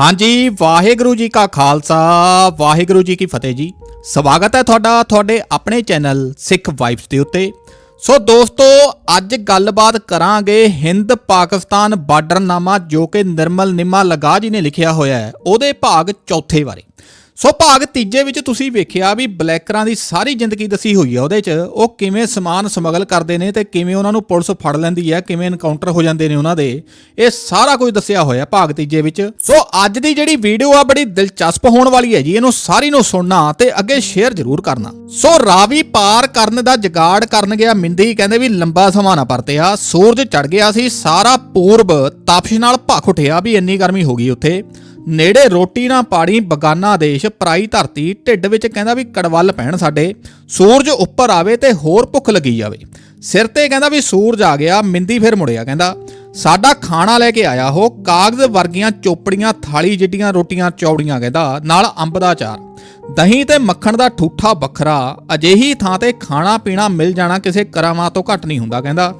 ਹਾਂਜੀ, ਵਾਹਿਗੁਰੂ ਜੀ ਕਾ ਖਾਲਸਾ, ਵਾਹਿਗੁਰੂ ਜੀ ਕੀ ਫਤਿਹ ਜੀ। ਸਵਾਗਤ ਹੈ ਤੁਹਾਡਾ, ਤੁਹਾਡੇ ਆਪਣੇ ਚੈਨਲ ਸਿੱਖ ਵਾਈਬਸ ਦੇ ਉੱਤੇ। ਸੋ ਦੋਸਤੋ, ਅੱਜ ਗੱਲਬਾਤ ਕਰਾਂਗੇ ਹਿੰਦ ਪਾਕਿਸਤਾਨ ਬਾਰਡਰਨਾਮਾ ਜੋ ਕਿ ਨਿਰਮਲ ਨਿਮਾ ਲਗਾ ਜੀ ਨੇ ਲਿਖਿਆ ਹੋਇਆ ਹੈ, ਉਹਦੇ ਭਾਗ ਚੌਥੇ ਬਾਰੇ। ਸੋ ਭਾਗ ਤੀਜੇ ਵਿੱਚ ਤੁਸੀਂ ਵੇਖਿਆ ਵੀ ਬਲੈਕਰਾਂ ਦੀ ਸਾਰੀ ਜ਼ਿੰਦਗੀ ਦਸੀ ਹੋਈ ਹੈ ਉਹਦੇ 'ਚ ਉਹ ਕਿਵੇਂ ਸਮਾਨ ਸਮਗਲ ਕਰਦੇ ਨੇ ਤੇ ਕਿਵੇਂ ਉਹਨਾਂ ਨੂੰ ਪੁਲਿਸ ਫੜ ਲੈਂਦੀ ਹੈ ਕਿਵੇਂ ਐਨਕਾਊਂਟਰ ਹੋ ਜਾਂਦੇ ਨੇ ਉਹਨਾਂ ਦੇ, ਇਹ ਸਾਰਾ ਕੁਝ ਦੱਸਿਆ ਹੋਇਆ ਭਾਗ ਤੀਜੇ ਵਿੱਚ। ਸੋ ਅੱਜ ਦੀ ਜਿਹੜੀ ਵੀਡੀਓ ਆ, ਬੜੀ ਦਿਲਚਸਪ ਹੋਣ ਵਾਲੀ ਹੈ ਜੀ, ਇਹਨੂੰ ਸਾਰੀ ਨੂੰ ਸੁਣਨਾ ਤੇ ਅੱਗੇ ਸ਼ੇਅਰ ਜ਼ਰੂਰ ਕਰਨਾ। ਸੋ ਰਾਵੀ ਪਾਰ ਕਰਨ ਦਾ ਜਗਾੜ ਕਰਨ ਗਿਆ, ਮਿੰਦੀ ਕਹਿੰਦੇ ਵੀ ਲੰਬਾ ਸਮਾਂ ਨਾ ਪਰਤਿਆ ਸੂਰਜ ਚੜ ਗਿਆ ਸੀ, ਸਾਰਾ ਪੂਰਬ ਤਪਸ਼ ਨਾਲ ਭਖ ਉੱਠਿਆ ਵੀ ਇੰਨੀ ਗਰਮੀ ਹੋ ਗਈ ਉੱਥੇ। ਨੇੜੇ ਰੋਟੀ ਨਾ ਪਾੜੀ ਬਗਾਨਾ ਦੇਸ਼, ਪਰਾਈ ਧਰਤੀ, ਢਿੱਡ ਵਿੱਚ ਕਹਿੰਦਾ ਵੀ ਕੜਵੱਲ ਪੈਣ ਸਾਡੇ, ਸੂਰਜ ਉੱਪਰ ਆਵੇ ਤੇ ਹੋਰ ਭੁੱਖ ਲੱਗੀ ਜਾਵੇ। ਸਿਰ ਤੇ ਕਹਿੰਦਾ ਵੀ ਸੂਰਜ ਆ ਗਿਆ, ਮਿੰਦੀ ਫਿਰ ਮੁੜਿਆ ਕਹਿੰਦਾ। ਸਾਡਾ ਖਾਣਾ ਲੈ ਕੇ ਆਇਆ ਉਹ, ਕਾਗਜ਼ ਵਰਗੀਆਂ ਚੋਪੜੀਆਂ, ਥਾਲੀ ਜਿੱਡੀਆਂ ਰੋਟੀਆਂ, ਚੌੜੀਆਂ ਕਹਿੰਦਾ, ਨਾਲ ਅੰਬ ਦਾ ਚਾਰ ਦਹੀਂ ਤੇ ਮੱਖਣ ਦਾ ਠੂਠਾ ਵੱਖਰਾ, ਅਜਿਹੀ ਥਾਂ ਤੇ ਖਾਣਾ ਪੀਣਾ ਮਿਲ ਜਾਣਾ ਕਿਸੇ ਕਰਾਮਾਤ ਤੋਂ ਘੱਟ ਨਹੀਂ ਹੁੰਦਾ ਕਹਿੰਦਾ।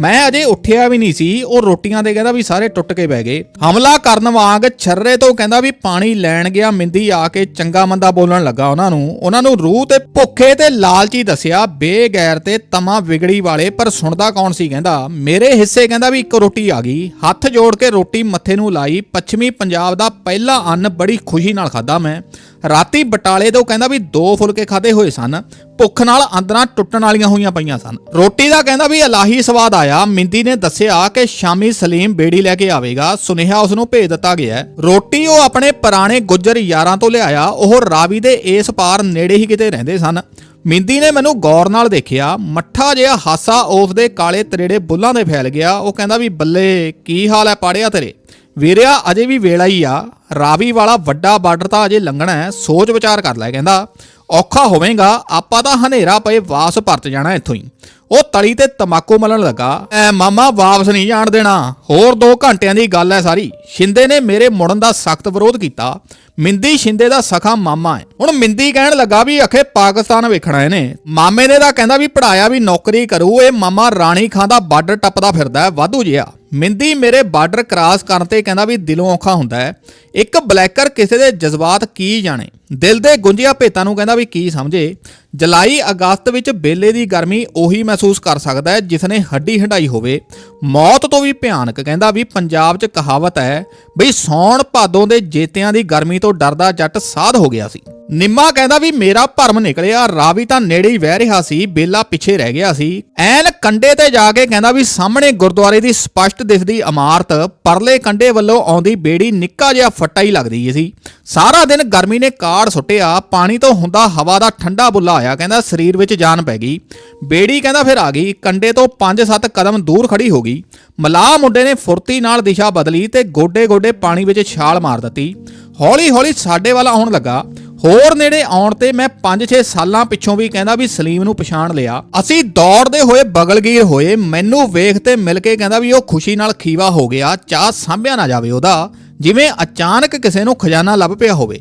ਮੈਂ ਅਜੇ ਉੱਠਿਆ ਵੀ ਨਹੀਂ ਸੀ, ਉਹ ਰੋਟੀਆਂ ਦੇ ਕਹਿੰਦਾ ਵੀ ਸਾਰੇ ਟੁੱਟ ਕੇ ਬਹਿ ਗਏ। ਹਮਲਾ ਕਰਨ ਵਾਂਗ ਛਰਰੇ ਤੋਂ ਕਹਿੰਦਾ ਵੀ ਪਾਣੀ ਲੈਣ ਗਿਆ, ਮਿੰਦੀ ਆ ਕੇ ਚੰਗਾ ਮੰਦਾ ਬੋਲਣ ਲੱਗਾ ਉਹਨਾਂ ਨੂੰ। ਉਹਨਾਂ ਨੂੰ ਰੂਹ ਤੇ ਭੁੱਖੇ ਤੇ ਲਾਲਚੀ ਦੱਸਿਆ, ਬੇਗੈਰ ਤੇ ਤਮਾ ਵਿਗੜੀ ਵਾਲੇ, ਪਰ ਸੁਣਦਾ ਕੌਣ ਸੀ ਕਹਿੰਦਾ? ਮੇਰੇ ਹਿੱਸੇ ਕਹਿੰਦਾ ਵੀ ਇੱਕ ਰੋਟੀ ਆ ਗਈ। ਹੱਥ ਜੋੜ ਕੇ ਰੋਟੀ ਮੱਥੇ ਨੂੰ ਲਾਈ, ਪੱਛਮੀ ਪੰਜਾਬ ਦਾ ਪਹਿਲਾ ਅੰਨ ਬੜੀ ਖੁਸ਼ੀ ਨਾਲ ਖਾਦਾ ਮੈਂ। ਰਾਤੀ ਬਟਾਲੇ ਤੋਂ ਕਹਿੰਦਾ ਵੀ ਦੋ ਫੁਲਕੇ ਖਾਦੇ ਹੋਏ ਸਨ, ਭੁੱਖ ਨਾਲ ਅੰਦਰਾਂ ਟੁੱਟਣ ਵਾਲੀਆਂ ਹੋਈਆਂ ਪਈਆਂ ਸਨ। ਰੋਟੀ ਦਾ ਕਹਿੰਦਾ ਵੀ ਇਲਾਹੀ ਸਵਾਦ ਆਇਆ। ਮਿੰਦੀ ਨੇ ਦੱਸਿਆ ਕਿ ਸ਼ਾਮੀ ਸਲੀਮ ਬੇੜੀ ਲੈ ਕੇ ਆਵੇਗਾ। ਸੁਨੇਹਾ ਉਸ ਨੂੰ ਭੇਜ ਦਿੱਤਾ ਗਿਆ ਹੈ। ਰੋਟੀ ਉਹ ਆਪਣੇ ਪੁਰਾਣੇ ਗੁੱਜਰ ਯਾਰਾਂ ਤੋਂ ਲਿਆਇਆ। ਉਹ ਰਾਵੀ ਦੇ ਇਸ ਪਾਰ ਨੇੜੇ ਹੀ ਕਿਤੇ ਰਹਿੰਦੇ ਸਨ। ਮਿੰਦੀ ਨੇ ਮੈਨੂੰ ਗੌਰ ਨਾਲ ਦੇਖਿਆ। ਮੱਠਾ ਜਿਹਾ ਹਾਸਾ ਉਸ ਦੇ ਕਾਲੇ ਤਰੇੜੇ ਬੁੱਲਾਂ ਦੇ ਫੈਲ ਗਿਆ। ਉਹ ਕਹਿੰਦਾ ਵੀ ਬੱਲੇ, ਕੀ ਹਾਲ ਹੈ ਪਾੜਿਆ ਤੇਰੇ? ਵੀਰਿਆ, ਅਜੇ ਵੀ ਵੇਲਾ ਹੀ ਆ। ਰਾਵੀ ਵਾਲਾ ਵੱਡਾ ਬਾਰਡਰ ਤਾਂ ਅਜੇ ਲੰਘਣਾ ਹੈ, ਸੋਚ ਵਿਚਾਰ ਕਰ ਲੈ, ਕਹਿੰਦਾ। ਔਖਾ ਹੋਵੇਗਾ, ਆਪਾਂ ਤਾਂ ਹਨੇਰਾ ਪਏ ਵਾਪਸ ਪਰਤ ਜਾਣਾ ਇੱਥੋਂ ਹੀ। ਉਹ ਤਲੀ ਤੇ ਤਮਾਕੂ ਮਲਣ ਲੱਗਾ। ਐ ਮਾਮਾ, ਵਾਪਸ ਨਹੀਂ ਜਾਣ ਦੇਣਾ। ਹੋਰ 2 ਘੰਟਿਆਂ ਦੀ ਗੱਲ ਹੈ ਸਾਰੀ। ਸ਼ਿੰਦੇ ਨੇ ਮੇਰੇ ਮੁੜਨ ਦਾ ਸਖਤ ਵਿਰੋਧ ਕੀਤਾ। ਮਿੰਦੀ ਸ਼ਿੰਦੇ ਦਾ ਸਖਾ ਮਾਮਾ ਹੈ। ਹੁਣ ਮਿੰਦੀ ਕਹਿਣ ਲੱਗਾ ਵੀ ਅਖੇ ਪਾਕਿਸਤਾਨ ਵੇਖਣਾ ਇਹਨੇ ਮਾਮੇ ਨੇ ਤਾਂ ਕਹਿੰਦਾ ਵੀ ਪੜਾਇਆ ਵੀ ਨੌਕਰੀ ਕਰੂ, ਇਹ ਮਾਮਾ ਰਾਣੀ ਖਾਂ ਦਾ ਬਾਰਡਰ ਟੱਪਦਾ ਫਿਰਦਾ ਹੈ, ਵਾਧੂ ਜਿਹਾ। ਮਿੰਦੀ ਮੇਰੇ ਬਾਰਡਰ ਕ੍ਰਾਸ ਕਰਨ ਤੇ ਕਹਿੰਦਾ ਵੀ ਦਿਲੋਂ ਔਖਾ ਹੁੰਦਾ ਹੈ। ਇੱਕ ਬਲੈਕਰ ਕਿਸੇ ਦੇ ਜਜ਼ਬਾਤ ਕੀ ਜਾਣੇ? ਦਿਲ ਦੇ ਗੁੰਝਿਆ ਭੇਤਾਂ ਨੂੰ ਕਹਿੰਦਾ ਵੀ ਕੀ ਸਮਝੇ? ਜੁਲਾਈ, ਅਗਸਤ ਵਿੱਚ ਬੇਲੇ ਦੀ ਗਰਮੀ ਉਹੀ ਮਹਿਸੂਸ ਕਰ ਸਕਦਾ ਹੈ, ਜਿਸ ਨੇ ਹੱਡੀ ਹੰਡਾਈ ਹੋਵੇ। ਮੌਤ ਤੋਂ ਵੀ ਭਿਆਨਕ ਕਹਿੰਦਾ ਵੀ ਪੰਜਾਬ 'ਚ ਕਹਾਵਤ ਹੈ ਬਈ ਸੌਣ ਭਾਦੋਂ ਦੇ ਜੇਤਿਆਂ ਦੀ ਗਰਮੀ ਤੋਂ ਡਰਦਾ ਜੱਟ ਸਾਧ ਹੋ ਗਿਆ ਸੀ। ਨਿੰਮਾ ਕਹਿੰਦਾ ਵੀ ਮੇਰਾ ਭਰਮ ਨਿਕਲਿਆ, ਰਾਵੀ ਤਾਂ ਨੇੜੇ ਹੀ ਵਹਿ ਰਿਹਾ ਸੀ, ਬੇਲਾ ਪਿੱਛੇ ਰਹਿ ਗਿਆ ਸੀ। ਐਨ ਕੰਡੇ ਤੇ ਜਾ ਕੇ ਕਹਿੰਦਾ ਵੀ ਸਾਹਮਣੇ ਗੁਰਦੁਆਰੇ ਦੀ ਸਪਸ਼ਟ ਦਿਸਦੀ ਇਮਾਰਤ ਪਰਲੇ ਕੰਡੇ ਵੱਲੋਂ ਆਉਂਦੀ ਬੇੜੀ ਨਿੱਕਾ ਜਿਹਾ ਫੱਟਾ ਹੀ ਲੱਗਦੀ ਸੀ। ਸਾਰਾ ਦਿਨ ਗਰਮੀ ਨੇ ਕਾੜ ਸੁੱਟਿਆ, ਪਾਣੀ ਤੋਂ ਹੁੰਦਾ ਹਵਾ ਦਾ ਠੰਡਾ ਬੁੱਲਾ ਆਇਆ, ਕਹਿੰਦਾ ਸਰੀਰ ਵਿੱਚ ਜਾਨ ਪੈ ਗਈ। ਬੇੜੀ ਕਹਿੰਦਾ ਫਿਰ ਆ ਗਈ ਕੰਡੇ ਤੋਂ 5-7 ਕਦਮ ਦੂਰ ਖੜੀ ਹੋ ਗਈ। ਮਲਾਹ ਮੁੰਡੇ ਨੇ ਫੁਰਤੀ ਨਾਲ ਦਿਸ਼ਾ ਬਦਲੀ ਤੇ ਗੋਡੇ-ਗੋਡੇ ਪਾਣੀ ਵਿੱਚ ਛਾਲ ਮਾਰ ਦਿੱਤੀ। ਹੌਲੀ-ਹੌਲੀ ਸਾਡੇ ਵੱਲ ਆਉਣ ਲੱਗਾ। ਹੋਰ ਨੇੜੇ ਆਉਣ ਤੇ ਮੈਂ 5-6 ਸਾਲਾਂ ਪਿੱਛੋਂ ਵੀ ਕਹਿੰਦਾ ਵੀ ਸਲੀਮ ਨੂੰ ਪਛਾਣ ਲਿਆ। ਅਸੀਂ ਦੌੜਦੇ ਹੋਏ ਬਗਲਗੀਰ ਹੋਏ, ਮੈਨੂੰ ਵੇਖ ਤੇ ਮਿਲ ਕੇ ਕਹਿੰਦਾ ਵੀ ਉਹ ਖੁਸ਼ੀ ਨਾਲ ਖੀਵਾ ਹੋ ਗਿਆ, ਚਾਹ ਸਾਂਭਿਆ ਨਾ ਜਾਵੇ ਉਹਦਾ, ਜਿਵੇਂ ਅਚਾਨਕ ਕਿਸੇ ਨੂੰ ਖਜ਼ਾਨਾ ਲੱਭ ਪਿਆ ਹੋਵੇ।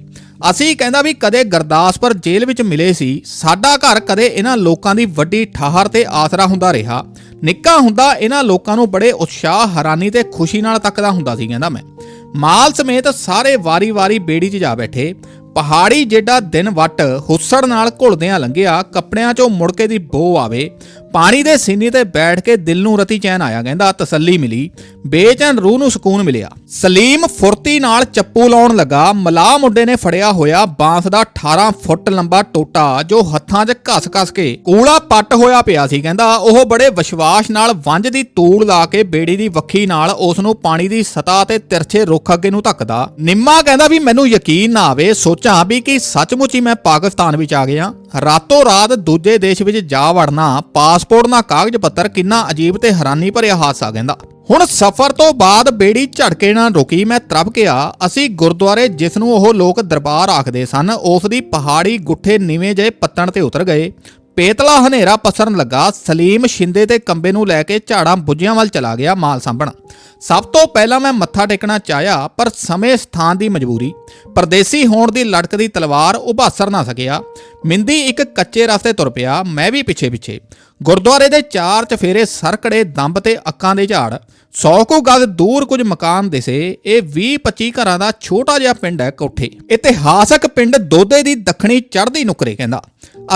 ਅਸੀਂ ਕਹਿੰਦਾ ਵੀ ਕਦੇ ਗਰਦਾਸਪੁਰ ਜੇਲ੍ਹ ਵਿੱਚ ਮਿਲੇ ਸੀ, ਸਾਡਾ ਘਰ ਕਦੇ ਇਹਨਾਂ ਲੋਕਾਂ ਦੀ ਵੱਡੀ ਠਾਹਰ ਤੇ ਆਸਰਾ ਹੁੰਦਾ ਰਿਹਾ। ਨਿੱਕਾ ਹੁੰਦਾ ਇਹਨਾਂ ਲੋਕਾਂ ਨੂੰ ਬੜੇ ਉਤਸ਼ਾਹ, ਹੈਰਾਨੀ ਤੇ ਖੁਸ਼ੀ ਨਾਲ ਤੱਕਦਾ ਹੁੰਦਾ ਸੀ, ਕਹਿੰਦਾ ਮੈਂ। ਮਾਲ ਸਮੇਤ ਸਾਰੇ ਵਾਰੀ-ਵਾਰੀ ਬੇੜੀ 'ਚ ਜਾ ਬੈਠੇ। ਪਹਾੜੀ ਜਿਹੜਾ ਦਿਨ ਵਟ ਹੁੱਸੜ ਨਾਲ ਘੁਲਦਿਆਂ ਲੰਘਿਆ, ਕੱਪੜਿਆਂ 'ਚੋਂ ਮੁੜਕੇ ਦੀ ਬੋ ਆਵੇ। ਪਾਣੀ ਦੇ ਸੀਨੇ ਤੇ ਬੈਠ ਕੇ ਦਿਲ ਨੂੰ ਰਤੀ ਚੈਨ ਆਇਆ, ਕਹਿੰਦਾ ਤਸੱਲੀ ਮਿਲੀ, ਬੇਚੈਨ ਰੂਹ ਨੂੰ ਸਕੂਨ ਮਿਲਿਆ। ਸਲੀਮ ਫੁਰਤੀ ਨਾਲ ਚੱਪੂ ਲਾਉਣ ਲੱਗਾ, ਮਲਾਹ ਮੁੰਡੇ ਨੇ ਫੜਿਆ ਹੋਇਆ ਬਾਂਸ ਦਾ 18 ਫੁੱਟ ਲੰਬਾ ਟੋਟਾ, ਜੋ ਹੱਥਾਂ 'ਚ ਘਸ-ਘਸ ਕੇ ਕੂਲਾ ਪੱਟ ਹੋਇਆ ਪਿਆ ਸੀ, ਕਹਿੰਦਾ ਉਹ ਬੜੇ ਵਿਸ਼ਵਾਸ ਨਾਲ ਵੰਜ ਦੀ ਤੂੜ ਲਾ ਕੇ ਬੇੜੀ ਦੀ ਵੱਖੀ ਨਾਲ ਉਸ ਨੂੰ ਪਾਣੀ ਦੀ ਸਤਹ ਤੇ ਤਿਰਛੇ ਰੁੱਖ ਅੱਗੇ ਨੂੰ ਧੱਕਦਾ। ਨਿੰਮਾ ਕਹਿੰਦਾ ਵੀ ਮੈਨੂੰ ਯਕੀਨ ਨਾ ਆਵੇ ਸੋਚਾਂ ਵੀ ਕਿ ਸੱਚਮੁੱਚ ਹੀ ਮੈਂ ਪਾਕਿਸਤਾਨ ਵਿੱਚ ਆ ਗਿਆ। ਰਾਤੋਂ ਰਾਤ ਦੂਜੇ ਦੇਸ਼ ਵਿੱਚ ਜਾ ਵੜਨਾ, ਪਾਸਪੋਰਟ ਨਾ ਕਾਗਜ਼ ਪੱਤਰ ਕਿੰਨਾ ਅਜੀਬ ਤੇ ਹੈਰਾਨੀ ਭਰਿਆ ਹਾਦਸਾ ਕਹਿੰਦਾ। ਹੁਣ ਸਫ਼ਰ ਤੋਂ ਬਾਅਦ ਬੇੜੀ ਝੜਕੇ ਨਾਲ ਰੁਕੀ ਮੈਂ ਤਰਪ ਗਿਆ। ਅਸੀਂ ਗੁਰਦੁਆਰੇ ਜਿਸ ਨੂੰ ਉਹ ਲੋਕ ਦਰਬਾਰ ਆਖਦੇ ਸਨ, ਉਸ ਦੀ ਪਹਾੜੀ ਗੁੱਠੇ ਨੀਵੇਂ ਜਿਹੇ ਪੱਤਣ ਤੇ ਉਤਰ ਗਏ। ਪੇਤਲਾ ਹਨੇਰਾ ਪਸਰਨ ਲੱਗਾ, ਸਲੀਮ ਸ਼ਿੰਦੇ ਤੇ ਕੰਬੇ ਨੂੰ ਲੈ ਕੇ ਝਾੜਾਂ ਬੁੱਝਿਆਂ ਵੱਲ ਚਲਾ ਗਿਆ ਮਾਲ ਸਾਂਭਣ। ਸਭ ਤੋਂ ਪਹਿਲਾਂ ਮੈਂ ਮੱਥਾ ਟੇਕਣਾ ਚਾਹਿਆ, ਪਰ ਸਮੇਂ ਸਥਾਨ ਦੀ ਮਜਬੂਰੀ। ਪਰਦੇਸੀ ਹੋਣ ਦੀ ਲੜਕਦੀ ਤਲਵਾਰ ਉਭਾਸਰ ਨਾ ਸਕਿਆ। ਮਿੰਦੀ ਇੱਕ ਕੱਚੇ ਰਸਤੇ ਤੁਰ ਪਿਆ, ਮੈਂ ਵੀ ਪਿੱਛੇ ਪਿੱਛੇ ਗੁਰਦੁਆਰੇ ਦੇ ਚਾਰ ਚਫੇਰੇ ਸਰਕੜੇ ਦੰਬ ਤੇ ਅੱਕਾਂ ਦੇ ਝਾੜ। 100 ਕੁ ਗਜ਼ ਦੂਰ ਕੁਝ ਮਕਾਨ ਦਿਸੇ, ਇਹ 20-25 ਘਰਾਂ ਦਾ ਛੋਟਾ ਜਿਹਾ ਪਿੰਡ ਹੈ ਕੋਠੇ। ਇਤਿਹਾਸਕ ਪਿੰਡ ਦੋਦੇ ਦੀ ਦੱਖਣੀ ਚੜ੍ਹਦੀ ਨੁਕਰੇ, ਕਹਿੰਦਾ।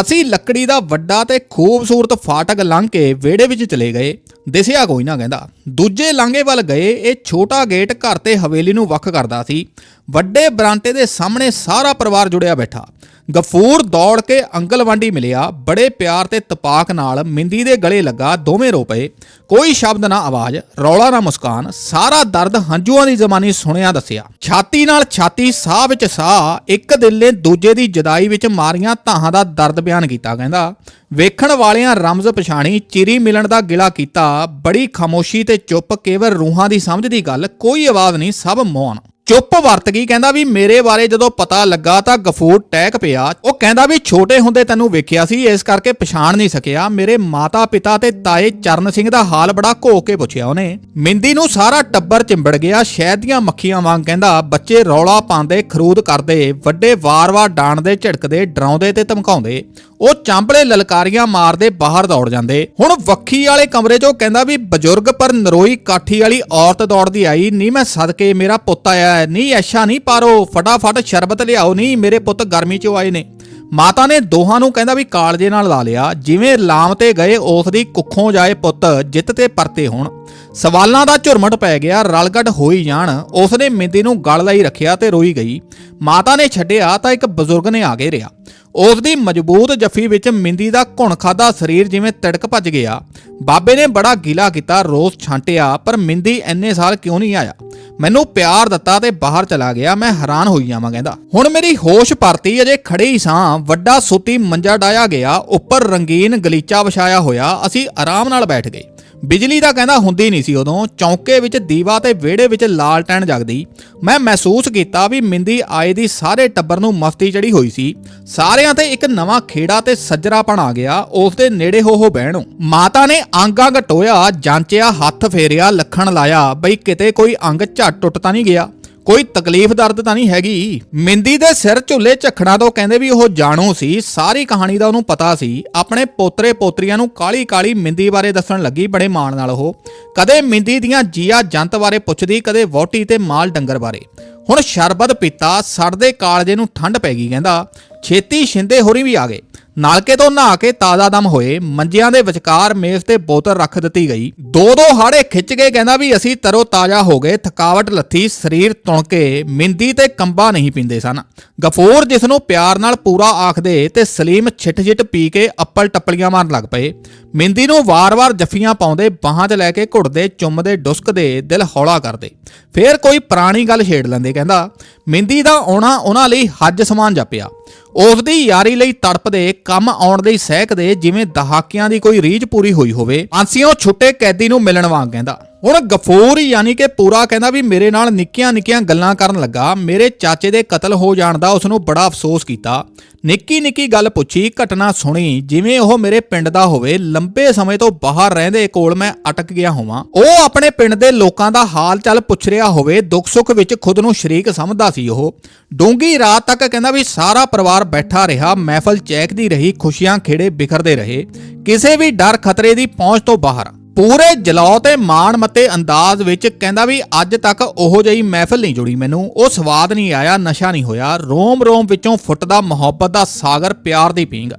ਅਸੀਂ ਲੱਕੜੀ ਦਾ ਵੱਡਾ ਤੇ ਖੂਬਸੂਰਤ ਫਾਟਕ ਲੰਘ ਕੇ ਵਿਹੜੇ ਵਿੱਚ ਚਲੇ ਗਏ। ਦਿਸਿਆ ਕੋਈ ਨਾ ਕਹਿੰਦਾ। ਦੂਜੇ ਲਾਂਘੇ ਵੱਲ ਗਏ, ਇਹ ਛੋਟਾ ਗੇਟ ਘਰ ਤੇ ਹਵੇਲੀ ਨੂੰ ਵੱਖ ਕਰਦਾ ਸੀ। ਵੱਡੇ ਬਰਾਂਟੇ ਦੇ ਸਾਹਮਣੇ ਸਾਰਾ ਪਰਿਵਾਰ ਜੁੜਿਆ ਬੈਠਾ। ਗਫੂਰ ਦੌੜ ਕੇ ਅੰਗਲਵਾਂਡੀ ਮਿਲਿਆ। ਬੜੇ ਪਿਆਰ ਤੇ ਤਪਾਕ ਨਾਲ ਮਿੰਦੀ ਦੇ ਗਲੇ ਲੱਗਾ, ਦੋਵੇਂ ਰੋ ਪਏ। ਕੋਈ ਸ਼ਬਦ ਨਾ ਆਵਾਜ਼, ਰੌਲਾ ਨਾ ਮੁਸਕਾਨ, ਸਾਰਾ ਦਰਦ ਹੰਝੂਆਂ ਦੀ ਜ਼ਮਾਨੀ ਸੁਣਿਆ ਦੱਸਿਆ। ਛਾਤੀ ਨਾਲ ਛਾਤੀ, ਸਾਹ ਵਿੱਚ ਸਾਹ, ਇੱਕ ਦਿਲ ਨੇ ਦੂਜੇ ਦੀ ਜਦਾਈ ਵਿੱਚ ਮਾਰੀਆਂ ਧਾਹਾਂ ਦਾ ਦਰਦ ਬਿਆਨ ਕੀਤਾ, ਕਹਿੰਦਾ, ਵੇਖਣ ਵਾਲਿਆਂ ਰਮਜ਼ ਪਛਾਣੀ, ਚਿਰੀ ਮਿਲਣ ਦਾ ਗਿਲਾ ਕੀਤਾ, ਬੜੀ ਖਾਮੋਸ਼ੀ ਤੇ ਚੁੱਪ, ਕੇਵਲ ਰੂਹਾਂ ਦੀ ਸਮਝ ਦੀ ਗੱਲ, ਕੋਈ ਆਵਾਜ਼ ਨਹੀਂ, ਸਭ ਮੌਨ। ਚੁੱਪ ਵਰਤ ਗਈ, ਕਹਿੰਦਾ ਵੀ ਮੇਰੇ ਬਾਰੇ ਜਦੋਂ ਪਤਾ ਲੱਗਾ ਤਾਂ ਗਫੂਰ ਟੈਕ ਪਿਆ। ਉਹ ਕਹਿੰਦਾ ਵੀ ਛੋਟੇ ਹੁੰਦੇ ਤੈਨੂੰ ਵੇਖਿਆ ਸੀ, ਇਸ ਕਰਕੇ ਪਛਾਣ ਨਹੀਂ ਸਕਿਆ। ਮੇਰੇ ਮਾਤਾ ਪਿਤਾ ਤੇ ਤਾਏ ਚਰਨ ਸਿੰਘ ਦਾ ਹਾਲ ਬੜਾ ਘੋ ਕੇ ਪੁੱਛਿਆ ਉਹਨੇ। ਮਿੰਦੀ ਨੂੰ ਸਾਰਾ ਟੱਬਰ ਚਿੰਬੜ ਗਿਆ, ਸ਼ਹਿਦ ਦੀਆਂ ਮੱਖੀਆਂ ਵਾਂਗ ਕਹਿੰਦਾ, ਬੱਚੇ ਰੌਲਾ ਪਾਉਂਦੇ, ਖਰੂਦ ਕਰਦੇ, ਵੱਡੇ ਵਾਰ-ਵਾਰ ਡਾਂਡਦੇ ਝਿੜਕਦੇ, ਡਰਾਉਂਦੇ ਤੇ ਧਮਕਾਉਂਦੇ। ਉਹ ਚਾਂਬਲੇ ਲਲਕਾਰੀਆਂ ਮਾਰਦੇ ਬਾਹਰ ਦੌੜ ਜਾਂਦੇ। ਹੁਣ ਵੱਖੀ ਵਾਲੇ ਕਮਰੇ 'ਚੋਂ ਕਹਿੰਦਾ ਵੀ ਬਜ਼ੁਰਗ ਪਰ ਨਰੋਈ ਕਾਠੀ ਵਾਲੀ ਔਰਤ ਦੌੜਦੀ ਆਈ। ਨਹੀਂ ਮੈਂ ਸਦਕੇ, ਮੇਰਾ ਪੁੱਤ ਆਇਆ ਹੈ। ਨਹੀਂ ਐਸ਼ਾ ਨਹੀਂ ਪਾਰੋ। ਫਟਾਫਟ ਸ਼ਰਬਤ ਲਿਆਓ। ਨਹੀਂ ਮੇਰੇ ਪੁੱਤ ਗਰਮੀ 'ਚੋਂ ਆਏ ਨੇ। ਮਾਤਾ ਨੇ ਦੋਹਾਂ ਨੂੰ ਕਹਿੰਦਾ ਵੀ ਕਾਲਜੇ ਨਾਲ ਲਾ ਲਿਆ। ਜਿਵੇਂ ਲਾਮ ਤੇ ਗਏ, ਉਸ ਦੀ ਕੁੱਖੋਂ ਜਾਏ ਪੁੱਤ, ਜਿੱਤ ਤੇ ਪਰਤੇ ਹੋਣ। ਸਵਾਲਾਂ ਦਾ ਝੁਰਮਟ ਪੈ ਗਿਆ। ਰਲਗੜ ਹੋਈ ਜਾਣ। ਉਸਨੇ ਮਿੰਦੀ ਨੂੰ ਗਲ ਲਾਈ ਰੱਖਿਆ ਤੇ ਰੋਈ ਗਈ। ਮਾਤਾ ਨੇ ਛੱਡਿਆ ਤਾਂ ਇੱਕ ਬਜ਼ੁਰਗ ਨੇ ਆ ਕੇ ਰਿਆ ਉਸ ਦੀ ਮਜ਼ਬੂਤ ਜੱਫੀ ਵਿੱਚ ਮਿੰਦੀ ਦਾ ਘੁਣ ਖਾਦਾ ਸਰੀਰ ਜਿਵੇਂ ਤੜਕ ਭੱਜ ਗਿਆ। ਬਾਬੇ ਨੇ ਬੜਾ ਗਿਲਾ ਕੀਤਾ, ਰੋਸ ਛਾਂਟਿਆ, ਪਰ ਮਿੰਦੀ ਐਨੇ ਸਾਲ ਕਿਉਂ ਨਹੀਂ ਆਇਆ? ਮੈਨੂੰ ਪਿਆਰ ਦਿੱਤਾ ਤੇ ਬਾਹਰ ਚਲਾ ਗਿਆ, ਮੈਂ ਹੈਰਾਨ ਹੋਈ ਜਾਵਾਂ, ਕਹਿੰਦਾ। ਹੁਣ ਮੇਰੀ ਹੋਸ਼ ਪਰਤੀ, ਅਜੇ ਖੜੇ ਹੀ ਸਾਂ, ਵੱਡਾ ਸੂਤੀ ਮੰਜਾ ਡਾਇਆ ਗਿਆ, ਉੱਪਰ ਰੰਗੀਨ ਗਲੀਚਾ ਵਿਛਾਇਆ ਹੋਇਆ, ਅਸੀਂ ਆਰਾਮ ਨਾਲ ਬੈਠ ਗਏ। ਬਿਜਲੀ ਦਾ ਕਹਿੰਦਾ ਹੁੰਦੀ ਨਹੀਂ ਸੀ ਉਦੋਂ, ਚੌਂਕੇ ਵਿੱਚ ਦੀਵਾ ਤੇ ਵਿਹੜੇ ਵਿੱਚ ਲਾਲਟੈਨ ਜਗਦੀ। ਮੈਂ ਮਹਿਸੂਸ ਕੀਤਾ ਵੀ ਮਿੰਦੀ ਆਏ ਦੀ ਸਾਰੇ ਟੱਬਰ ਨੂੰ ਮਸਤੀ ਚੜੀ ਹੋਈ ਸੀ। ਸਾਰਿਆਂ ਤੇ ਇੱਕ ਨਵਾਂ ਖੇੜਾ ਤੇ ਸੱਜਰਾਪਣ ਆ ਗਿਆ, ਉਸ ਦੇ ਨੇੜੇ ਹੋ ਹੋ ਬਹਿਣੋਂ ਮਾਤਾ ਨੇ ਆਂਗਾ ਘਟੋਇਆ ਜਾਂਚਿਆ, ਹੱਥ ਫੇਰਿਆ, ਲੱਖਣ ਲਾਇਆ, ਬਈ ਕਿਤੇ ਕੋਈ ਅੰਗ ਝੱਟ ਟੁੱਟ ਤਾਂ ਨਹੀਂ ਗਿਆ। ਕੋਈ ਤਕਲੀਫ ਦਰਦ ਤਾਂ ਨਹੀਂ ਹੈਗੀ। ਮਿੰਦੀ ਦੇ ਸਿਰ ਝੁੱਲੇ ਝਖਣਾ ਤੋਂ ਕਹਿੰਦੇ ਵੀ ਉਹ ਜਾਣੂ ਸੀ। ਸਾਰੀ ਕਹਾਣੀ ਦਾ ਉਹਨੂੰ ਪਤਾ ਸੀ। ਆਪਣੇ ਪੋਤਰੇ ਪੋਤਰੀਆਂ ਨੂੰ ਕਾਲੀ ਕਾਲੀ ਮਿੰਦੀ ਬਾਰੇ ਦੱਸਣ ਲੱਗੀ ਬੜੇ ਮਾਣ ਨਾਲ ਉਹ। ਕਦੇ ਮਿੰਦੀ ਦੀਆਂ ਜੀਆ ਜੰਤ ਬਾਰੇ ਪੁੱਛਦੀ, ਕਦੇ ਵੋਟੀ ਤੇ ਮਾਲ ਡੰਗਰ ਬਾਰੇ। ਹੁਣ ਸ਼ਰਬਤ ਪੀਤਾ, ਸੜਦੇ ਕਾਲਜੇ ਨੂੰ ਠੰਡ ਪੈ ਗਈ, ਕਹਿੰਦਾ। ਛੇਤੀ ਸ਼ਿੰਦੇ ਹੋਰੀ ਵੀ ਆ ਗਏ। ਨਾਲਕੇ ਤੋਂ ਨਹਾ ਕੇ ਤਾਜ਼ਾ ਦਮ ਹੋਏ, ਮੰਜਿਆਂ ਦੇ ਵਿਚਕਾਰ ਮੇਜ਼ ਤੇ ਬੋਤਲ ਰੱਖ ਦਿੱਤੀ ਗਈ। ਦੋ ਦੋ ਹਾੜੇ ਖਿੱਚ ਕੇ ਕਹਿੰਦਾ ਵੀ ਅਸੀਂ ਤਰੋ ਤਾਜ਼ਾ ਹੋ ਗਏ, ਥਕਾਵਟ ਲੱਥੀ, ਸਰੀਰ ਤੁਣਕੇ ਮਿੰਦੀ ਤੇ ਕੰਬਾ ਨਹੀਂ ਪੀਂਦੇ ਸਨ। ਗਫੂਰ ਜਿਸ ਨੂੰ ਪਿਆਰ ਨਾਲ ਪੂਰਾ ਆਖਦੇ ਤੇ ਸਲੀਮ ਛਿੱਟ-ਛਿੱਟ ਪੀ ਕੇ ਅੱਪਲ ਟੱਪਲੀਆਂ ਮਾਰਨ ਲੱਗ ਪਏ। ਮਿੰਦੀ ਨੂੰ ਵਾਰ-ਵਾਰ ਜੱਫੀਆਂ ਪਾਉਂਦੇ, ਬਾਹਾਂ 'ਚ ਲੈ ਕੇ ਘੁੱਟਦੇ, ਚੁੰਮਦੇ, ਡੁਸਕਦੇ, ਦਿਲ ਹੌਲਾ ਕਰਦੇ। ਫੇਰ ਕੋਈ ਪੁਰਾਣੀ ਗੱਲ ਛੇੜ ਲੈਂਦੇ, ਕਹਿੰਦਾ, ਮਿੰਦੀ ਦਾ ਆਉਣਾ ਉਹਨਾਂ ਲਈ ਹੱਜ ਸਮਾਨ ਜਾਪਿਆ। ਉਸ ਦੀ ਯਾਰੀ ਲਈ ਤੜਪਦੇ, ਕੰਮ ਆਉਣ ਦੇ ਸਹਿਕਦੇ, ਜਿਵੇਂ ਦਹਾਕਿਆਂ ਦੀ ਕੋਈ ਰੀਝ ਪੂਰੀ ਹੋਈ ਹੋਵੇ ਆਂਸੀਆਂ ਛੁੱਟੇ ਕੈਦੀ ਨੂੰ ਮਿਲਣ ਵਾਂਗ, ਕਹਿੰਦਾ। ਹੁਣ ਗਫੂਰ ਯਾਨੀ ਕਿ ਪੂਰਾ ਕਹਿੰਦਾ ਵੀ ਮੇਰੇ ਨਾਲ ਨਿੱਕੀਆਂ ਨਿੱਕੀਆਂ ਗੱਲਾਂ ਕਰਨ ਲੱਗਾ, ਮੇਰੇ ਚਾਚੇ ਦੇ ਕਤਲ ਹੋ ਜਾਣ ਦਾ ਉਸ ਨੂੰ ਬੜਾ ਅਫਸੋਸ ਕੀਤਾ। ਨਿੱਕੀ ਨਿੱਕੀ ਗੱਲ ਪੁੱਛੀ, ਘਟਨਾ ਸੁਣੀ, ਜਿਵੇਂ ਉਹ ਮੇਰੇ ਪਿੰਡ ਦਾ ਹੋਵੇ, ਲੰਬੇ ਸਮੇਂ ਤੋਂ ਬਾਹਰ ਰਹਿੰਦੇ ਕੋਲ ਮੈਂ ਅਟਕ ਗਿਆ ਹੋਵਾਂ। ਉਹ ਆਪਣੇ ਪਿੰਡ ਦੇ ਲੋਕਾਂ ਦਾ ਹਾਲ ਚਾਲ ਪੁੱਛ ਰਿਹਾ ਹੋਵੇ, ਦੁੱਖ ਸੁੱਖ ਵਿੱਚ ਖੁਦ ਨੂੰ ਸ਼ਰੀਕ ਸਮਝਦਾ ਸੀ ਉਹ। ਡੂੰਗੀ ਰਾਤ ਤੱਕ ਕਹਿੰਦਾ ਵੀ ਸਾਰਾ ਪਰਿਵਾਰ ਬੈਠਾ ਰਿਹਾ, ਮਹਿਫਲ ਚੈਕਦੀ ਰਹੀ, ਖੁਸ਼ੀਆਂ ਖੇੜੇ ਬਿਖਰਦੇ ਰਹੇ। ਕਿਸੇ ਵੀ ਡਰ ਖਤਰੇ ਦੀ ਪਹੁੰਚ ਤੋਂ ਬਾਹਰ। ਪੂਰੇ ਜਲਾਉ ਤੇ ਮਾਣ ਮਤੇ ਅੰਦਾਜ਼ ਵਿੱਚ ਕਹਿੰਦਾ ਵੀ ਅੱਜ ਤੱਕ ਉਹੋ ਜਿਹੀ ਮਹਿਫਲ ਨਹੀਂ ਜੁੜੀ ਮੈਨੂੰ। ਉਹ ਸਵਾਦ ਨਹੀਂ ਆਇਆ, ਨਸ਼ਾ ਨਹੀਂ ਹੋਇਆ। ਰੋਮ ਰੋਮ ਵਿੱਚੋਂ ਫੁੱਟਦਾ ਮੁਹੱਬਤ ਦਾ ਸਾਗਰ ਪਿਆਰ ਦੀ ਪੀਂਗ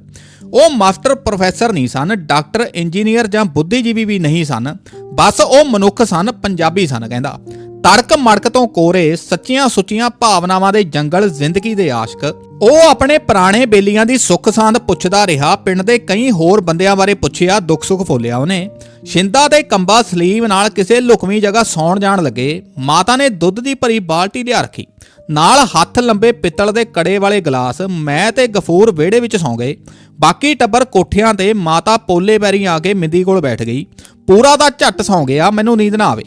ਉਹ ਮਾਸਟਰ ਪ੍ਰੋਫੈਸਰ ਨਹੀਂ ਸਨ, ਡਾਕਟਰ, ਇੰਜੀਨੀਅਰ ਜਾਂ ਬੁੱਧੀਜੀਵੀ ਵੀ ਨਹੀਂ ਸਨ, ਬਸ ਉਹ ਮਨੁੱਖ ਸਨ, ਪੰਜਾਬੀ ਸਨ ਕਹਿੰਦਾ। ਤੜਕ ਮੜਕ ਤੋਂ ਕੋਰੇ ਸੱਚੀਆਂ ਸੁੱਚੀਆਂ ਭਾਵਨਾਵਾਂ ਦੇ ਜੰਗਲ ਜ਼ਿੰਦਗੀ ਦੇ ਆਸ਼ਕ। ਉਹ ਆਪਣੇ ਪੁਰਾਣੇ ਬੇਲੀਆਂ ਦੀ ਸੁੱਖ ਸਾਂਦ ਪੁੱਛਦਾ ਰਿਹਾ, ਪਿੰਡ ਦੇ ਕਈ ਹੋਰ ਬੰਦਿਆਂ ਬਾਰੇ ਪੁੱਛਿਆ, ਦੁੱਖ ਸੁੱਖ ਫੋਲਿਆ ਉਹਨੇ। ਸ਼ਿੰਦਾ ਦੇ ਕੰਬਾ ਸਲੀਵ ਨਾਲ ਕਿਸੇ ਲੁਕਵੀਂ ਜਗ੍ਹਾ ਸੌਣ ਜਾਣ ਲੱਗੇ, ਮਾਤਾ ਨੇ ਦੁੱਧ ਦੀ ਭਰੀ ਬਾਲਟੀ ਲਿਆ ਰੱਖੀ। ਨਾਲ ਹੱਥ ਲੰਬੇ ਪਿੱਤਲ ਦੇ ਕੜੇ ਵਾਲੇ ਗਲਾਸ, ਮੈਂ ਤੇ ਗਫੂਰ ਵਿਹੜੇ ਵਿੱਚ ਸੌਂ ਗਏ। ਬਾਕੀ ਟੱਬਰ ਕੋਠਿਆਂ ਤੇ ਮਾਤਾ ਪੋਲੇ ਪੈਰੀ ਆ ਕੇ ਮਿੰਦੀ ਕੋਲ ਬੈਠ ਗਈ। ਪੂਰਾ ਦਾ ਝੱਟ ਸੌਂ ਗਿਆ, ਮੈਨੂੰ ਨੀਂਦ ਨਾ ਆਵੇ।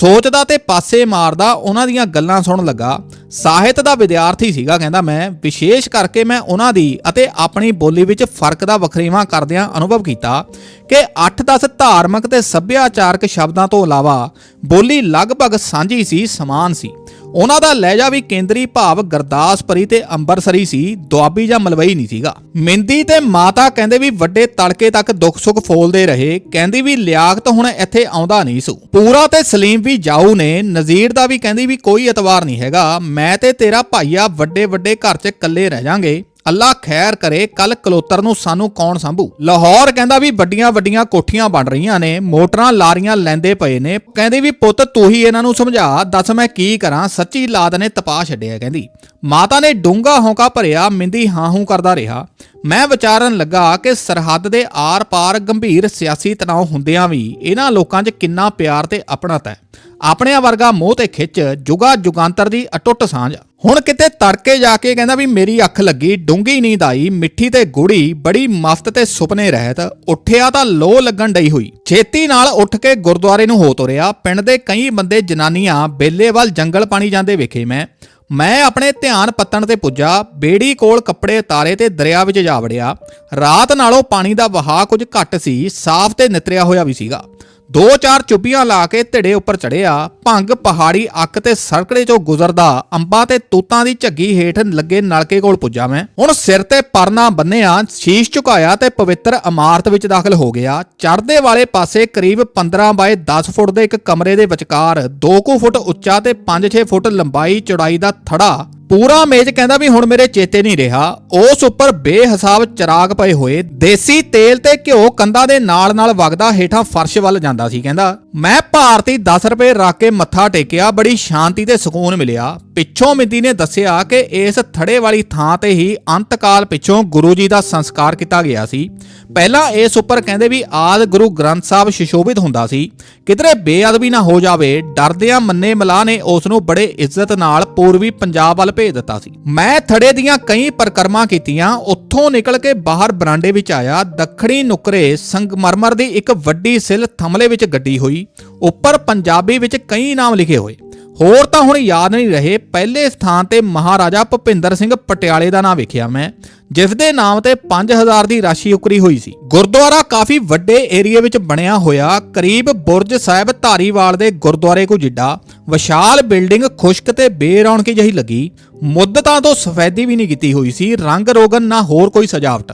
ਸੋਚਦਾ ਤੇ ਪਾਸੇ ਮਾਰਦਾ ਉਹਨਾਂ ਦੀਆਂ ਗੱਲਾਂ ਸੁਣਨ ਲੱਗਾ। ਸਾਹਿਤ ਦਾ ਵਿਦਿਆਰਥੀ ਸੀਗਾ, ਕਹਿੰਦਾ, ਮੈਂ ਵਿਸ਼ੇਸ਼ ਕਰਕੇ ਮੈਂ ਉਹਨਾਂ ਦੀ ਅਤੇ ਆਪਣੀ ਬੋਲੀ ਵਿੱਚ ਫ਼ਰਕ ਦਾ ਵਖਰੇਵਾਂ ਕਰਦਿਆਂ ਅਨੁਭਵ ਕੀਤਾ ਕਿ 8-10 ਧਾਰਮਿਕ ਤੇ ਸੱਭਿਆਚਾਰਕ ਸ਼ਬਦਾਂ ਤੋਂ ਇਲਾਵਾ ਬੋਲੀ ਲਗਭਗ ਸਾਂਝੀ ਸੀ, ਸਮਾਨ ਸੀ। ਉਹਨਾਂ ਦਾ ਲਹਿਜਾ ਵੀ ਕੇਂਦਰੀ ਭਾਵ ਗੁਰਦਾਸਪੁਰੀ ਤੇ ਅੰਬਰਸਰੀ ਸੀ, ਦੁਆਬੀ ਜਾਂ ਮਲਵਈ ਨਹੀਂ ਸੀਗਾ। ਮਿੰਦੀ ਤੇ ਮਾਤਾ ਕਹਿੰਦੇ ਵੀ ਵੱਡੇ ਤੜਕੇ ਤੱਕ ਦੁੱਖ ਸੁੱਖ ਫੋਲਦੇ ਰਹੇ, ਕਹਿੰਦੀ ਵੀ ਲਿਆਕਤ ਹੁਣ ਇੱਥੇ ਆਉਂਦਾ ਨਹੀਂ ਸੂ। ਪੂਰਾ ਤੇ ਸਲੀਮ ਵੀ ਜਾਊ ਨੇ, ਨਜ਼ੀਰ ਦਾ ਵੀ ਕਹਿੰਦੀ ਵੀ ਕੋਈ ਇਤਵਾਰ ਨਹੀਂ ਹੈਗਾ, ਮੈਂ ਤੇ ਤੇਰਾ ਭਾਈਆ ਵੱਡੇ ਵੱਡੇ ਘਰ 'ਚ ਇਕੱਲੇ ਰਹਿ ਜਾਾਂਗੇ। ਅੱਲਾ ਖੈਰ ਕਰੇ ਕੱਲ ਕਲੋਤਰ ਨੂੰ ਸਾਨੂੰ ਕੌਣ ਸੰਭੂ? ਲਾਹੌਰ ਕਹਿੰਦਾ ਵੀ ਵੱਡੀਆਂ ਵੱਡੀਆਂ ਕੋਠੀਆਂ ਬਣ ਰਹੀਆਂ ਨੇ, ਮੋਟਰਾਂ ਲਾਰੀਆਂ ਲੈਂਦੇ ਪਏ ਨੇ। ਕਹਿੰਦੀ ਵੀ ਪੁੱਤ ਤੂੰ ਹੀ ਇਹਨਾਂ ਨੂੰ ਸਮਝਾ, ਦੱਸ ਮੈਂ ਕੀ ਕਰਾਂ? ਸੱਚੀ ਲਾਦ ਨੇ ਤਪਾ ਛੱਡਿਆ, ਕਹਿੰਦੀ। ਮਾਤਾ ਨੇ ਡੂੰਗਾ ਹੌਂਕਾ ਭਰਿਆ, ਮਿੰਦੀ ਹਾਂ ਹੂੰ ਕਰਦਾ ਰਿਹਾ। ਮੈਂ ਵਿਚਾਰਨ ਲੱਗਾ ਕਿ ਸਰਹੱਦ ਦੇ ਆਰ-ਪਾਰ ਗੰਭੀਰ ਸਿਆਸੀ ਤਣਾਅ ਹੁੰਦਿਆਂ ਵੀ ਇਹਨਾਂ ਲੋਕਾਂ 'ਚ ਕਿੰਨਾ ਪਿਆਰ ਤੇ ਆਪਣਤ ਹੈ। ਆਪਣਿਆਂ ਵਰਗਾ ਮੋਹ ਤੇ ਖਿੱਚ ਜੁਗਾ ਜੁਗਾਂਤਰ ਦੀ ਅਟੁੱਟ ਸਾਂਝ। ਹੁਣ ਕਿਤੇ ਤੜਕੇ ਜਾ ਕੇ ਕਹਿੰਦਾ ਵੀ ਮੇਰੀ ਅੱਖ ਲੱਗੀ ਡੂੰਗੀ ਨੀਂਦ ਆਈ, ਮਿੱਠੀ ਤੇ ਗੂੜੀ ਬੜੀ ਮਸਤ ਤੇ ਸੁਪਨੇ ਰਹਿਤ, ਉੱਠਿਆ ਤਾਂ ਲੋ ਲੱਗਣ ਡਈ ਹੋਈ। ਛੇਤੀ ਨਾਲ ਉੱਠ ਕੇ ਗੁਰਦੁਆਰੇ ਨੂੰ ਹੋ ਤੁਰਿਆ, ਪਿੰਡ ਦੇ ਕਈ ਬੰਦੇ ਜਨਾਨੀਆਂ, ਬੇਲੇ ਵੱਲ ਜੰਗਲ ਪਾਣੀ ਜਾਂਦੇ ਵੇਖੇ ਮੈਂ। ਮੈਂ ਆਪਣੇ ਧਿਆਨ ਪੱਤਣ ਤੇ ਪੁੱਜਾ, ਬੇੜੀ ਕੋਲ ਕੱਪੜੇ ਤਾਰੇ ਤੇ ਦਰਿਆ ਵਿੱਚ ਜਾ ਵੜਿਆ। ਰਾਤ ਨਾਲੋਂ ਪਾਣੀ ਦਾ ਵਹਾਅ ਕੁਝ ਘੱਟ ਸੀ, ਸਾਫ਼ ਤੇ ਨਿਤਰਿਆ ਹੋਇਆ ਵੀ ਸੀਗਾ। ਦੋ ਚਾਰ ਚੁੱਪੀਆਂ ਲਾ ਕੇ ਧਿੜੇ ਉੱਪਰ ਚੜਿਆ ਭੰਗ ਪਹਾੜੀ ਅੱਕ ਤੇ ਸਰਕੜੇ ਚੋਂ ਗੁਜ਼ਰਦਾ, ਅੰਬਾਂ ਤੇ ਤੂਤਾਂ ਦੀ ਝੱਗੀ ਹੇਠ ਲੱਗੇ ਨਲਕੇ ਕੋਲ ਪੁੱਜਾ ਮੈਂ। ਹੁਣ ਸਿਰ ਤੇ ਪਰਨਾ ਬੰਨਿਆ, ਸ਼ੀਸ਼ ਝੁਕਾਇਆ ਤੇ ਪਵਿੱਤਰ ਇਮਾਰਤ ਵਿੱਚ ਦਾਖਲ ਹੋ ਗਿਆ। ਚੜ੍ਹਦੇ ਵਾਲੇ ਪਾਸੇ ਕਰੀਬ 15 ਬਾਏ 10 ਫੁੱਟ ਦੇ ਇੱਕ ਕਮਰੇ ਦੇ ਵਿਚਕਾਰ 2 ਕੁ ਫੁੱਟ ਉੱਚਾ ਤੇ 5-6 ਫੁੱਟ ਲੰਬਾਈ ਚੌੜਾਈ ਦਾ ਥੜਾ ਪੂਰਾ ਮੇਜ਼ ਕਹਿੰਦਾ ਵੀ ਹੁਣ ਮੇਰੇ ਚੇਤੇ ਨਹੀਂ ਰਿਹਾ। ਉਸ ਉੱਪਰ ਬੇਹਿਸਾਬ ਚਰਾਗ ਪਏ ਹੋਏ। ਦੇਸੀ ਤੇਲ ਤੇ ਘਿਓ ਕੰਧਾਂ ਦੇ ਨਾਲ ਨਾਲ ਵਗਦਾ ਹੇਠਾਂ ਫਰਸ਼ ਵੱਲ ਜਾਂਦਾ ਸੀ ਕਹਿੰਦਾ। ਮੈਂ ਭਾਰਤੀ 10 ਰੁਪਏ ਰੱਖ ਕੇ ਮੱਥਾ ਟੇਕਿਆ, ਬੜੀ ਸ਼ਾਂਤੀ ਤੇ ਸਕੂਨ ਮਿਲਿਆ। ਪਿੱਛੋਂ ਮਿੰਦੀ ਨੇ ਦੱਸਿਆ ਕਿ ਇਸ ਥੜੇ ਵਾਲੀ ਥਾਂ ਤੇ ਹੀ ਅੰਤਕਾਲ ਪਿੱਛੋਂ ਗੁਰੂ ਜੀ ਦਾ ਸੰਸਕਾਰ ਕੀਤਾ ਗਿਆ ਸੀ। ਪਹਿਲਾਂ ਇਸ ਉੱਪਰ ਕਹਿੰਦੇ ਵੀ ਆਦ ਗੁਰੂ ਗ੍ਰੰਥ ਸਾਹਿਬ ਸ਼ਿਸ਼ੋਭਿਤ ਹੁੰਦਾ ਸੀ, ਕਿਧਰੇ ਬੇਅਦਬੀ ਨਾ ਹੋ ਜਾਵੇ, ਡਰਦਿਆਂ ਮੰਨੇ ਮਲਾ ਨੇ ਉਸ ਨੂੰ ਬੜੇ ਇੱਜ਼ਤ ਨਾਲ ਪੂਰਬੀ ਪੰਜਾਬ ਵੱਲ ਭੇਜ ਦਿੱਤਾ ਸੀ। ਮੈਂ ਥੜੇ ਦੀਆਂ ਕਈ ਪ੍ਰਕਰਮਾਂ ਕੀਤੀਆਂ, ਉੱਥੋਂ ਨਿਕਲ ਕੇ ਬਾਹਰ ਬਰਾਂਡੇ ਵਿੱਚ ਆਇਆ, ਦੱਖਣੀ ਨੁਕਰੇ ਸੰਗਮਰਮਰ ਦੀ ਇੱਕ ਵੱਡੀ ਸਿਲ ਥਮਲੇ ਵਿੱਚ ਗੱਡੀ ਹੋਈ। ਉੱਪਰ ਪੰਜਾਬੀ ਵਿੱਚ ਕਈ ਨਾਮ ਲਿਖੇ ਹੋਏ। ਹੋਰ ਤਾਂ ਹੁਣ ਯਾਦ ਨਹੀਂ ਰਹੇ, ਪਹਿਲੇ ਸਥਾਨ ਤੇ ਮਹਾਰਾਜਾ ਭੁਪਿੰਦਰ ਸਿੰਘ ਪਟਿਆਲੇ ਦਾ ਨਾਮ ਵੇਖਿਆ ਮੈਂ, ਜਿਸ ਦੇ ਨਾਮ ਤੇ 5000 ਦੀ ਰਾਸ਼ੀ ਉਕਰੀ ਹੋਈ ਸੀ। ਗੁਰਦੁਆਰਾ ਕਾਫੀ ਵੱਡੇ ਏਰੀਆ ਵਿੱਚ ਬਣਿਆ ਹੋਇਆ, ਕਰੀਬ ਬੁਰਜ ਸਾਹਿਬ ਧਾਰੀਵਾਲ ਦੇ ਗੁਰਦੁਆਰੇ ਕੋ ਜਿੱਡਾ, ਵਿਸ਼ਾਲ ਬਿਲਡਿੰਗ ਖੁਸ਼ਕ ਤੇ ਬੇਰੌਣਕੀ ਜਿਹੀ ਲੱਗੀ। ਮੁੱਦਤਾਂ ਤੋਂ ਸਫੈਦੀ ਵੀ ਨਹੀਂ ਕੀਤੀ ਹੋਈ ਸੀ, ਰੰਗ ਰੋਗਨ ਨਾ ਹੋਰ ਕੋਈ ਸਜਾਵਟ।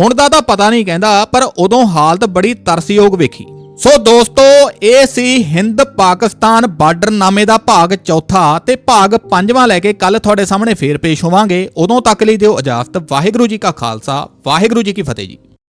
ਹੁਣ ਦਾ ਤਾਂ ਪਤਾ ਨਹੀਂ ਕਹਿੰਦਾ, ਪਰ ਉਦੋਂ ਹਾਲਤ ਬੜੀ ਤਰਸਯੋਗ ਵੇਖੀ। ਸੋ ਦੋਸਤੋ, ਇਹ ਸੀ ਹਿੰਦ ਪਾਕਿਸਤਾਨ ਬਾਰਡਰ ਨਾਮੇ ਦਾ ਭਾਗ ਚੌਥਾ ਤੇ ਭਾਗ ਪੰਜਵਾਂ ਲੈ ਕੇ ਕੱਲ ਤੁਹਾਡੇ ਸਾਹਮਣੇ ਫੇਰ ਪੇਸ਼ ਹੋਵਾਂਗੇ। ਉਦੋਂ ਤੱਕ ਲਈ ਦਿਓ ਇਜਾਜ਼ਤ। ਵਾਹਿਗੁਰੂ ਜੀ ਕਾ ਖਾਲਸਾ, ਵਾਹਿਗੁਰੂ ਜੀ ਕੀ ਫਤਿਹ ਜੀ।